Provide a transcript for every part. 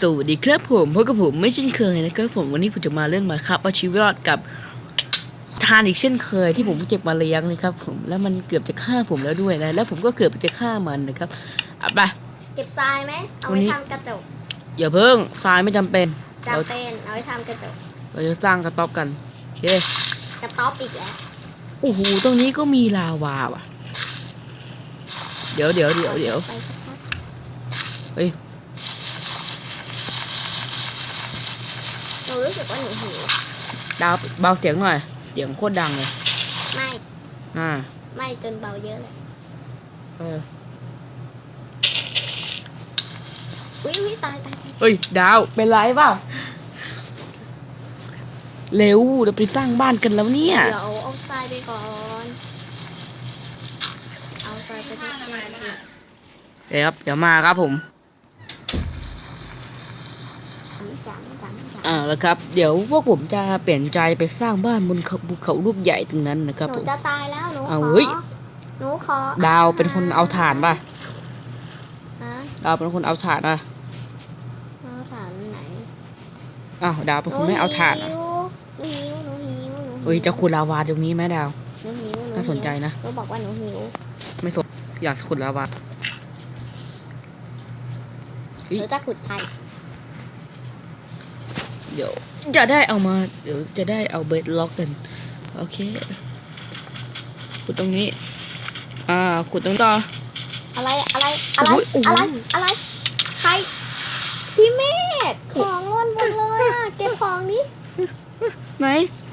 สวัสดีครับผมพบกับผมไม่เช่นเคยนะครับผมวันนี้ผมจะมาเล่นมาครับเอาชีวิตรอดกับทานอีกเช่นเคยที่ผมเก็บมาเลี้ยงนะครับผมแล้วมันเกือบจะฆ่าผมแล้วด้วยนะ แล้วผมก็เกือบจะฆ่ามันนะครับอะไปเก็บทรายไหมเอาวันไว้นี้ทำกระจกอย่าเพิ่งทรายไม่จำเป็นเราจำเป็นเอาไว้ทำกระจกเราจะสร้างกระต๊อบกันโอเคกระต๊อบอีกแล้วโอ้โหตรงนี้ก็มีลาวาว่ะ เดี๋ยวเดี๋ยวเดี๋ยวเดี๋ยวไปสักพักเฮ้ย นูรู้สึกว่าหนูหิวดาวเบาเสียงหน่อย เสียงโคตรดังเลย ไม่ อ่า ไม่จนเบาเยอะเลย เอออุ้ยอุ้ยตายตายตายเฮ้ย ดาว เป็นไรเปล่าเร็วเราไปสร้างบ้านกันแล้วเนี่ย เดี๋ยวเอาทรายไปก่อน เอาทรายไปที่ทำไมนะเดี๋ยวครับ เดี๋ยวมาครับผม จังจังจัง อ่าแล้วครับ เดี๋ยวพวกผมจะเปลี่ยนใจไปสร้างบ้านบนเขาภูเขาลูกใหญ่ตรงนั้นนะครับหนูผมจะตายแล้วหนูขเอาอเฮ้ย หนูขอดาวเป็นคนเอาถ่านป่ะฮะดาวเป็นคนเอาถ่านป่ะเอาถ่านไหนอ้าวดาวเป็นคนไม่เอาถ่านอะหนูหิวหนูหิวหนูหิวเฮ้ยจะขุดลาวาตรงนี้ไหมดาว หนูหิวหนูหิวน่าสนใจนะ หนูบอกว่าหนูหิวไม่สนอยากขุดลาวาหนูจะขุดไข่ เดี๋ยวจะได้เอามา เดี๋ยวจะได้เอาเบดล็อกกัน โอเคขุดตรงนี้ อ่าขุดตรงนี้ต่อ อะไรอะไรอะไรอุ๊ยอุ๊ย อะไรอะไรใครพี่เมฆของร่วนหมดเลยอะเก็บของนี้ไหน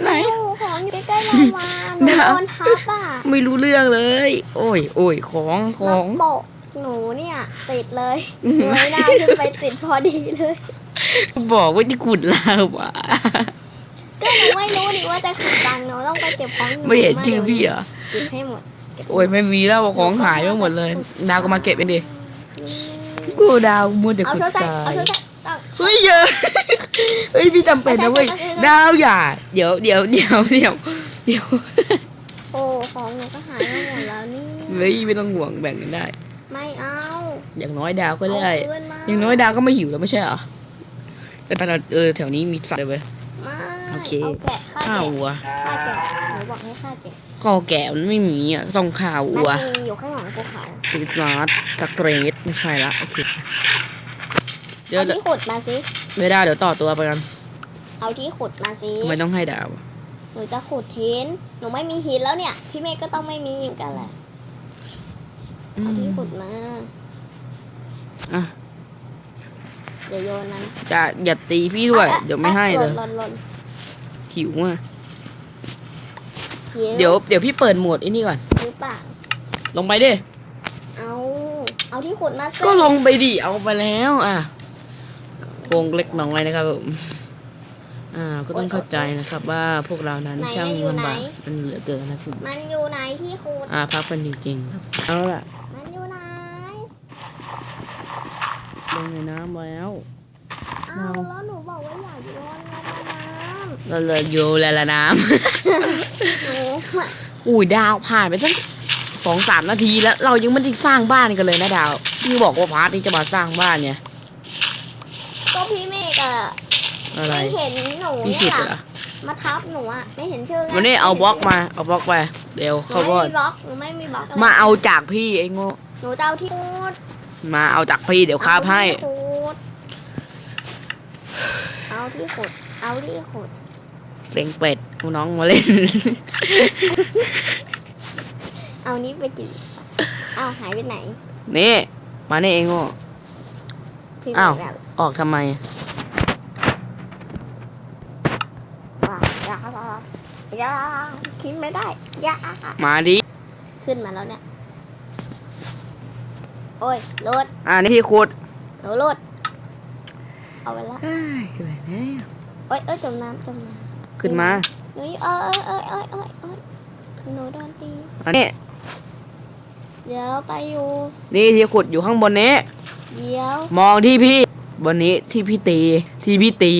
ไหน โอ้ของอยู่ใกล้ๆลาวาหนูดาวโดนทับอะไม่รู้เรื่องเลย โอ้ยโอ้ยของขแล้อวง โปะหนูเนี่ยติดเลยอืมเงยหน้าขึ้นไปติดพอดีเลย บอกว่าที่ขุดลาวาก็หนูไม่รู้นี่ว่าจะขุดตังหนูต้องไปเก็บของหนูไม่เห็นชื่อพี่เหรอเก็บให้หมดเก็บให้หมดโอ้ยไม่มีแล้วของหายไปหมดเลย ดาวก็มาเก็บเองดิกูดาวมัวแต่เอาขุดโทรศัพทท์ราเอายโทรศัพท์เอาเฮ้ยเยอะเฮ้ยพี่จำเป็นนะเว้ยดาวอย่า เดี๋ยวเดี๋ยวเดี๋ยวเดี๋ยวเดี๋ยวโอ้ของหนูก็หายไปหมดแล้วนี่เฮ้ยไม่ต้องห่วงแบ่งกันได้ ไม่เอา อย่างน้อยดาวก็ได้เอาคืนมาอย่างน้อยดาวก็ไม่หิวแล้วไม่ใช่เหรอ แต่ตอนเราเออแถวนี้มีสัตว์เลยเว้ย ไม่โอเคเอาแกะฆ่าข้าแกะวัวฆ่าแกะหนูบอกให้ฆ่าแกะข้อแก่มันไม่มีอะต้องข้าวมันวัวมีอยู่ข้างหลังภูเขาซีดมาร์ทสเกรดไม่ใช่ละโอเคเดี๋ยวเอาที่ขุดมาสิ ไม่ได้เดี๋ยวต่อตัวไปกันเอาที่ขุดมาสิทำไมต้องให้ดาวหนูจะขุดหินหนูไม่มีหินแล้วเนี่ย พี่เมฆก็ต้องไม่มีเหมือนกันแหละอืเอามที่ขุดมา อะ เดี๋ยวโยนมันจะอย่าตีพี่ด้วยอะเดี๋ยวไม่ให้อะเลยหล่นหล่นหิวอะหล่นเดี๋ยวเดี๋ยวพี่เปิดโหมดไอ้นี่ก่อน หรือเปล่าลงไปดิ เอา เอาที่ขุดมาสิก็ลงไปดิ เอาไปแล้วอะโกงเล็กน้อยนะครับผม อ่า ก็ต้องเข้าใจนะครับว่าพวกเรานั้นช่างลำบากมันเหลือเกินนะครับ มันอยู่ไหนที่ขุด อ่า พักกันจริงๆครับเอาล่ะ มันอยู่ไหน ลงในน้ำแล้วอ้าวแล้วหนูบอกว่าอยากโยนลงในน้เราเลยโยนแล้วละน้ำหนูำอุ้ยดาวผ่านไปตั้งสองสามนาทีแล้ว เรายังไม่ได้สร้างบ้านกันเลยนะดาวพี่บอกว่าพาร์ทนี้จะมาสร้างบ้านเนี่ยก็พี่เมฆอะอะไรไม่เห็นหนูพี่เนี่ผิดยเหรอมาทับหนูอะไม่เห็นชื่อไงวันนี้เอาบล็อกมาเอาบล็อกไปเดี๋ยวหนูเขาไม่ก็มีบล็อกหนูไม่มีบล็อกะไรมาเอาจากพี่ไอ้โง่หนูจะเอาที่ขุด มาเอาจากพี่เดี๋ยวคาบให้ เอาที่ขุด เอาที่ขุดเอาที่ขุดเสียงเป็ดเอาน้องมาเล่น เอานี้ไปกิน เอาหายไปไหน นี่ มานี่เองโง่พี่อ้าวแบบออกทำไมว่าอย่าอย่าคิดไม่ได้อย่ามาดิ ขึ้นมาแล้วเนี่ย โอ้ยรถอ่านี่ที่ขุดหนูรถเอาไปละเอ้ยเหนื่อยแล้วโอ้ยเอ้ยจมน้ำจมน้ขึ้นมาำหนูเอ้ยเอ้ยเอ้ยเอ้ยเอ้ยเอ้ยหนูโดนตีอันนี้เดี๋ยวไปอยู่ นี่ที่ขุดอยู่ข้างบนนี้ เดี๋ยว มองที่พี่บนนี้ที่พี่ตีที่พี่ตี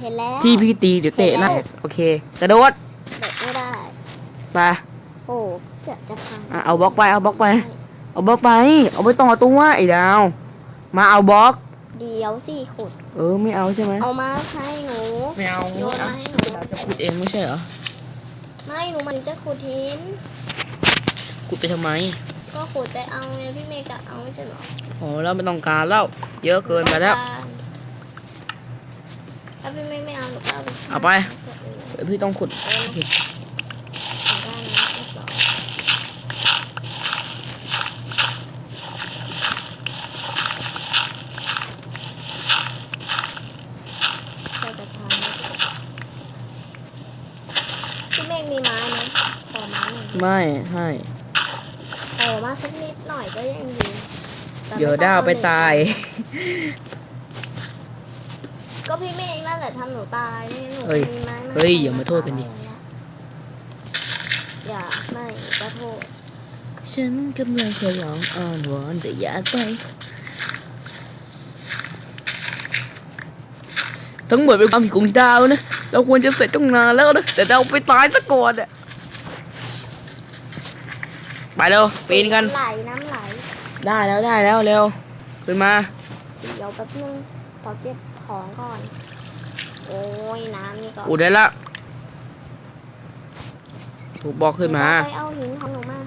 เห็นแล้วที่พี่ตีเดี๋ยวเตะหนะโอเคกระโดดเด็กไม่ได้ ไปโอ้เกือบจะพังอะเอาบล็อกไปเอาบล็อกไป เอาบล็อกไป เอาไปต่อตัวไอ้ดาว มาเอาบล็อกบเดี๋ยวสิขุด เออไม่เอาใช่ไหมเอามาให้หนู ไม่เอาโยนมาให้หนูจะขุดเองไม่ใช่เหรอไม่หนูมันจะขุดหินขุดไปทำไมก็ขุดไปเอาไงพี่เมย์จะเอาไม่ใช่เหรอโอ้เราไม่ต้องการแล้ว เยอะเกินไปแล้ว ถ้าพี่เมย์ไม่เอาหนูก็เอาไปเอาไปเดี๋ยวพี่ต้องขุด เอาไปได้นะเรียบร้อยเราจะทำพี่เมีไม้ไหมขอไม้หน่อยไม่ให้ ขอมาสักนิดหน่อยก็ยังดีแต่ม่เดี๋ยวดาวไปตาย ก็พี่เมฆนั่นแหละทำหนูตายไม่หนูเฮ้ยมีไม้เฮ้ยอย่ามาโทษกันดิ อย่าไม่จะโทษฉันกำลังจะร้องอ้อนวอนแต่อยากไป ทั้งหมดเป็นความผิดของดาวนะ เราควรจะเสร็จตั้งนานแล้วนะแต่ดาวไปตายซะก่อนอะไปเร็วปีนกัน ไหลน้ำไหล ได้แล้วได้แล้วเร็วขึ้นมา เดี๋ยวแป๊บนึงขอเก็บของก่อน โอ้ยน้ำนี่ก่อนอุดได้ละถูกบอกขึ้นมา ไปเอาหินของหนูมา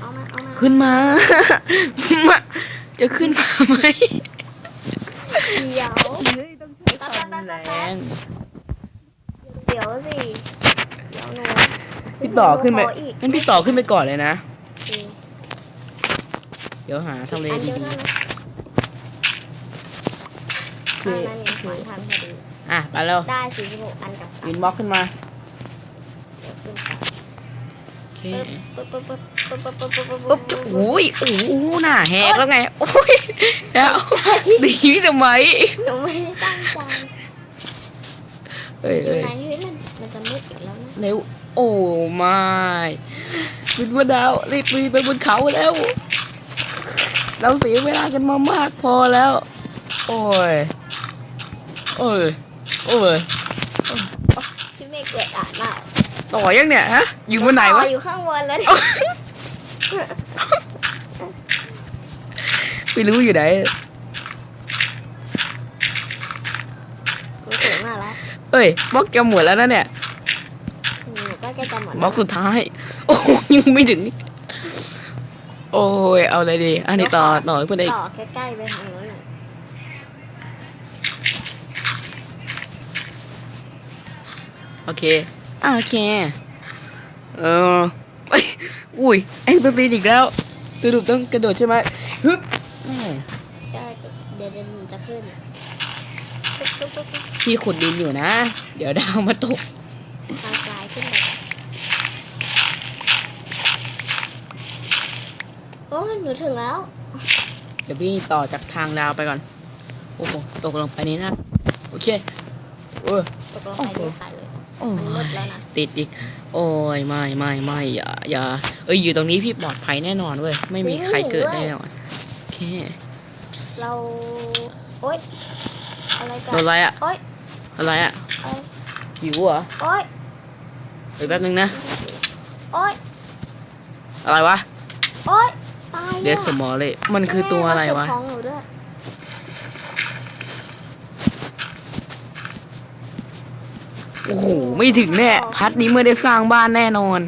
เอามาเอามา ขึ้นมามาจะขึ้นมาไหมเดี๋ยวแรงเดี๋ยวสิ เดี๋ยวหนูพี่ต่อขึ้นไปขอีกงั้นพี่ต่อขึ้นไปก่อนเลยนะโอเคเดี๋ยวหาทำเลอันเดีดียวเท่านั้นๆโอเคอ่านั่นไงขวานทันพอดีอะไปแล้วได้สี่สิบหกอันกับสามวินบล็อกขึ้นมาเดี๋ยวขึ้นไปโอเคปึ๊บปึ๊บปึ๊บปึ๊บปึ๊บปึ๊บปึ๊บปึ๊บปุ๊ปึ๊บบโอ้ยโอ้โหหน้าแหกแล้วไงโอ้ยแล้วดีทำไมหนูไม่ได้ตั้งใจเอ้ยอยู่เอ้ยไหน เฮ้ยมันมันจะมืดอีกแล้วนะเร็วโอ้ไม่วินวดาวรีบปีนไปบนเขาแล้ว เราเสียเวลากันมามากพอแล้ว โอ้ย โอ้ย โอ้ยพี่เมฆเกิดอ่านได้ต่อยังเนี่ยฮะ อยู่บนไหนวะต่ออยู่ข้างบนแล้วเนี่ยไม่รู้อยู่ไหน หนูสูงมากแล้ว เอ้ยบล็อกจะหมดแล้วนะเนี่ยหนูก็ใกล้จะหมดบล็แล้อวกสุดท้าย โอ้ยยังไม่ถึง โอ้ยเอาอะไรดี อันนี้ต่อต่อให้เพื่อนได้อีกต่อใกล้ๆไปทางนู้นหน่อยโอเคอะโอเค เออเอ้ยอุ้ยแองตัวซีนอีกแล้วสรุปต้องกระโดดใช่ไหมฮึบแม่ ก็เดี๋ยวเดี๋ยวหนูจะขึ้นปึ๊บปึ๊บปึ๊บปึ๊บ พี่ขุดดินอยู่นะ เดี๋ยวดาวมาตกทางซ้ายขึ้นไปก่อนโอ้ยหนูถึงแล้ว เดี๋ยวพี่ต่อจากทางดาวไปก่อน โอ้โหตกลงไปนี้นะ โอเคเออ ตกลงไปดีค่ะเลยโอ้มันมืยดแล้วนะ ติดอีก โอ้ยไม่ไม่ไม่อย่าอย่าเอ้ยอยู่ตรงนี้พี่ปลอดภัยแน่นอนเว้ยไม่มีใครเกิดแน่นอนโอเคเรา โอ๊ย อะไรกันโดนอะไรอะโอ๊ย อะไรอะโอ๊ยหิวเหรอโอ๊ยเดี๋ยวแป๊บนึงนะ โอ๊ยอะไรวะ โอ๊ยตายเดนี่ยสมอลเลย มันคือตัวอะไรวะเก็บของหนูด้วยโอ้โห ไม่ถึงแน่ พัดนี้เมื่อได้สร้างบ้านแน่นอน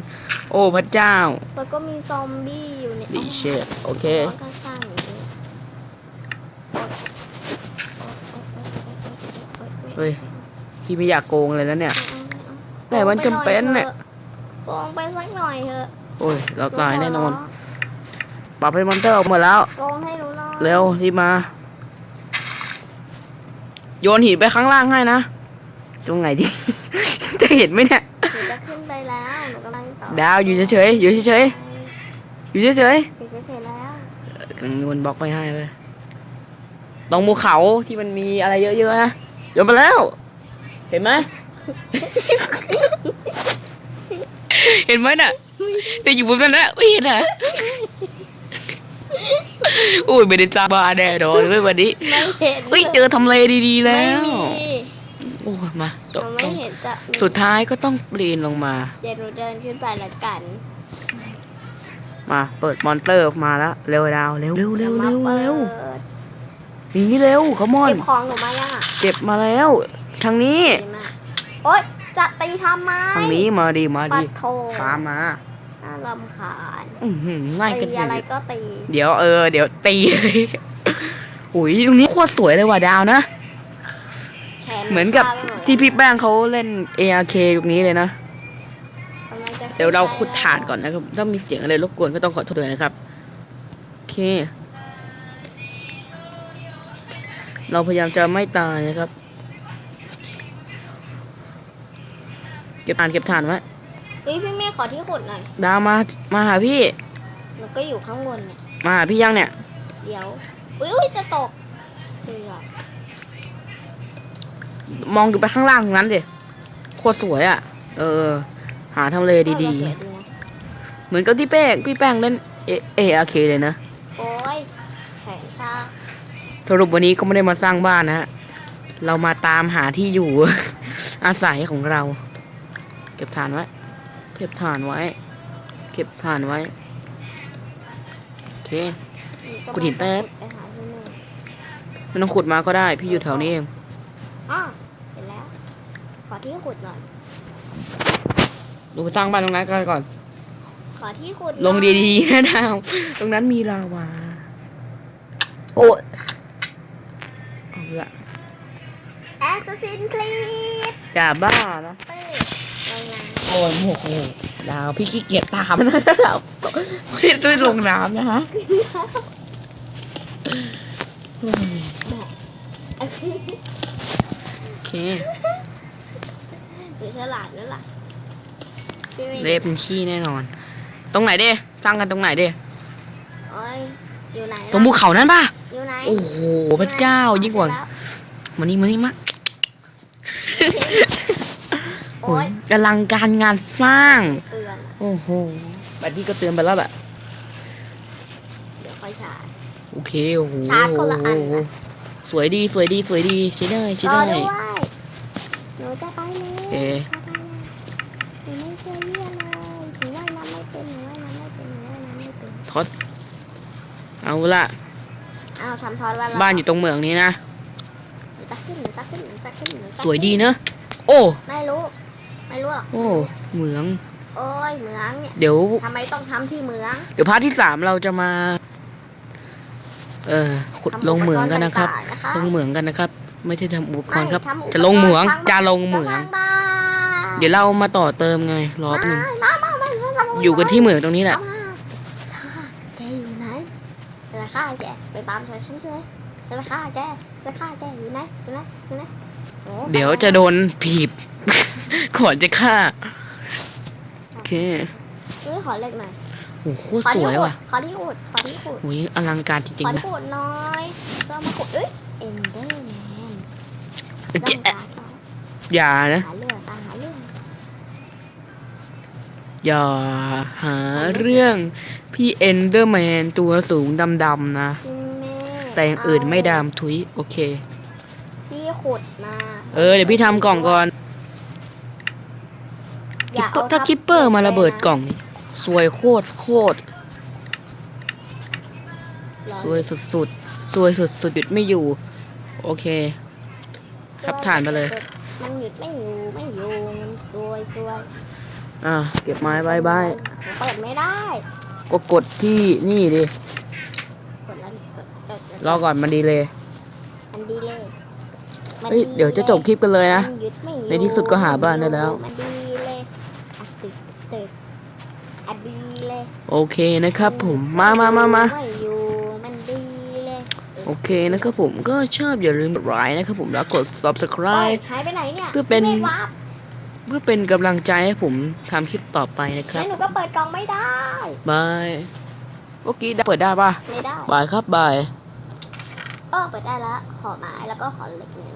โอ้พระเจ้า แล้วก็มีซอมบี้อยู่ในดีเชดโอเคร้อนข้างๆอยู่ด้วยเฮ้ย พี่ไม่อยากโกงเลยนะเนี่ย แต่เอาๆๆมันจำเป็นเนี่ยโกงไปสักหน่อยเถอะ โอ้ยเราตายแน่นอน ปรับให้มอนเตอร์ออกหมดแล้ว โกงให้หนูหน่อยเร็วรีบมา โยนหินไปข้างล่างให้นะตรงไหนดี จะเห็นไหมเนี่ยหนูจะขึ้นไปแล้วหนูกำลังต่อดาวอยู่เฉยๆอยู่เฉยๆอยู่เฉยอยู่เฉยๆแล้วๆกำลังโยนบล็อกไปให้เลยตรงภูเขาที่มันมีอะไรเยอะๆนะโยนไปแล้วเห็นไหม เห็นไหมน่ะ แต่อยู่บนนั้นนะไม่เห็นอะโอ้ยไม่ได้ตาบานแน่นอนเลยวันนี้ไม่เห็นเฮ้ยเจอทำเลดีๆแล้ไม่ว มีโอ้ยมาหตนูกไม่เห็นจะมีสุดท้ายก็ต้องปีนลงมา เดี๋ยวหนูเดินขึ้นไปละกันมาเปิดมอนเตอร์ออกมาแล้วเร็วดาวเร็วเร็วเร็วเร็วมาเร็วปิดหนีเร็วขมอนเก็บของหนูมายังอะเก็บมาแล้ว ทางนี้ ดีมากโอ๊ยจะตีทำไมทางนี้มาดีมาปัดีดโทตามมาน่ารำคาญอื้อหือง่ายกันตีเลอะไรยก็ตีเดี๋ยวเออ เดี๋ยวตีอุ้ยตรงนี้โคตรสวยเลยว่ะดาวนะ แขนเหมือนกับชาไปหดที่พี่แป้งเขาเล่น ARK ยุคนี้เลยนะ กำลังจะเดี๋ยวเราขุดถ่านก่อนนะครับ ถ้ามีเสียงอะไรรบกวนก็ต้องขอโทษด้วยนะครับ โอเค เราพยายามจะไม่ตายนะครับ เก็บถ่านเก็บถ่านไว้เฮ้ยพี่เมฆขอที่ขุดหน่อยดาวมา มาหาพี่ หนูก็อยู่ข้างบนเนี่ย มาหาพี่ยังเนี่ย เดี๋ยว อุ้ยอุ้ยจะตกเกือบมองดูไปข้างล่างตรงนั้นดิโคตรสวยอะ่ะ เออ หาทำเลดีเออสวยนะๆเหมือนกับที่แป้งพี่แป้งเล่น ARK เลยนะ โอ้ยแขนชาสรุปวันนี้ก็ไม่ได้มาสร้างบ้านนะฮะ เรามาตามหาที่อยู่ อาศัยของเรา เก็บฐานไว้ เก็บฐานไว้ เก็บฐานไว้ โอเค ขุดหินแป๊บไปหาพี่เมฆไม่ต้องขุดมาก็ได้ พี่อยู่แถวนี้เองอ้าวเห็นแล้ว ขอที่ขุดหน่อย ดูไปสร้างบ้านตรงนั้นกันก่อน ขอที่ขุดหน่อยลงดีๆนะดาว ตรงนั้นมีลาวา โอ้ยเอาละ แอสซัสซินคลีดอย่าบ้านะเป้ลงน้ โอ้ยโอ้โหดาวพี่ขี้เกียจตามนะดาวไม่ได้ลงน้ำนะฮะำโอเคหรือฉลาดนั่นล่ะพี่เมฆเละเป็นขี้แน่นอน ตรงไหนเด้สร้างกันตรงไหนเด้โอ้ยอยู่ไหนล่ะตรงภูเขานั้นป่ะอยู่ไหนโอ้โหพระเจ้ายิ่งกว่าแล้วมานี่มานี่มา โอ้ยกำลังการงานสร้าง เตือนโอ้โหบัดนี้ก็เตือนไปแล้วแบบเดี๋ยวค่อยฉายโอเคโอ้โหชาร์จคนละอันนะ สวยดีสวยดีสวยดีใช้ได้ใช้รอได้ด้วยหนูจะไปเลยโอเคหนูไม่เชื่อเยี่ยเลยหนูว่ายน้ำไม่เป็นหนูว่ายน้ำไม่เป็นหนูว่ายน้ำไม่เป็นทอดเอาละอ้าวทำทอดวันละบ้านอยู่ตรงเหมืองนี้นะหนูจะขึ้นหนูจะขึ้นหนูจะขึ้นหนูจะขึ้นสวยดีเนอะโอ้ไม่รู้ ไม่รู้หรอกโอ้เหมือง โอ้ยเหมืองเนี่ยเดี๋ยว ทำไมต้องทำที่เหมืองเดี๋ยวพาร์ทที่สามเราจะมา เออขุดทำลงเหมืองกันนะครับอุปกณ์ต่างๆลงเหมืองกันนะครับ ไม่ใช่ทำอุปกรณ์ครับไม่ทำอุปกรณ์จะลงเหมืองสร้างบ้านจะลงเหมืองสร้างบ้านเดี๋ยวเรามาต่อเติมไงรอแป๊บนึงมามามามามามาอยู่กันที่เหมืองตรงนี้แหละเอามาแกอยู่ไหนจะฆ่าแกไปตามเธอฉันใช่ไหมจะฆ่าแกจะฆ่าแกอยู่ไหนอยู่ไหนอยู่ไหนโอ้เดี๋ยวจะโดนผีบ ก่อนจะฆ่า โอเคเฮ้ยขอเล็กหน่อยโอ้โหโคตรขอสที่วยขุดว่ะขอที่ขุดขอที่ขุดโอ้ยอลังการจริงขอๆที่นะขุดหน้อยก็มาขุดเอ้ยเอ็นเดอร์แมนเจ๊ต้องการต่ออย่านะหาเรื่องตามหาเรื่องอย่าหาเรื่องพี่เอนเดอร์แมนตัวสูงดำๆนะพี่เมฆแต่อย่างอื่นไม่ดำทุยโอเค ที่ขุดมา เออ เดี๋ยวพี่ทำกล่องก่อนอย่าเอ ถ้าทับคิปเปอร์มาระเบิดลยนกล่องนี่สวยโคตรโคตรร้อนสวยสุดๆสวยสุดๆหยุดไม่อยู่ โอเค ครับถ่านมาเลย มันหยุดไม่อยู่ไม่อยู่มันซวยซวยอะเก็บไม้บายบายมันเปิดไม่ได้ก็กดที่นี่ดิกดแล้วนี่กดกดกดรอก่อนมันดีเลยมันดีเลยมันเฮ้ยเดี๋ยวจะจบคลิปกันเลยนะมันหยุดไม่อยู่ในที่สุดก็หาบ้านได้แล้ว มันดีเลยอะตึกตึกอะดีเลย โอเคนะครับผมมามามามาไม่อยู่มันดีเลยโอเคนะครับผมก็ชอบอย่าลืมกดไลค์นะครับผมแล้วกดโอ้ย subscribe หายไปไหนเนี่ยเพื่อเป็นไม่วาร์ปเพื่อเป็นกำลังใจให้ผมทำคลิปต่อไปนะครัแล้บวหนูก็เปิดกล่องไม่ได้บายเมื่อกี้ได้เปิดได้ปะไม่ได้บายครับบายเออเปิดได้แล้วขอไม้แล้วก็ขอเหล็กหนึ่ง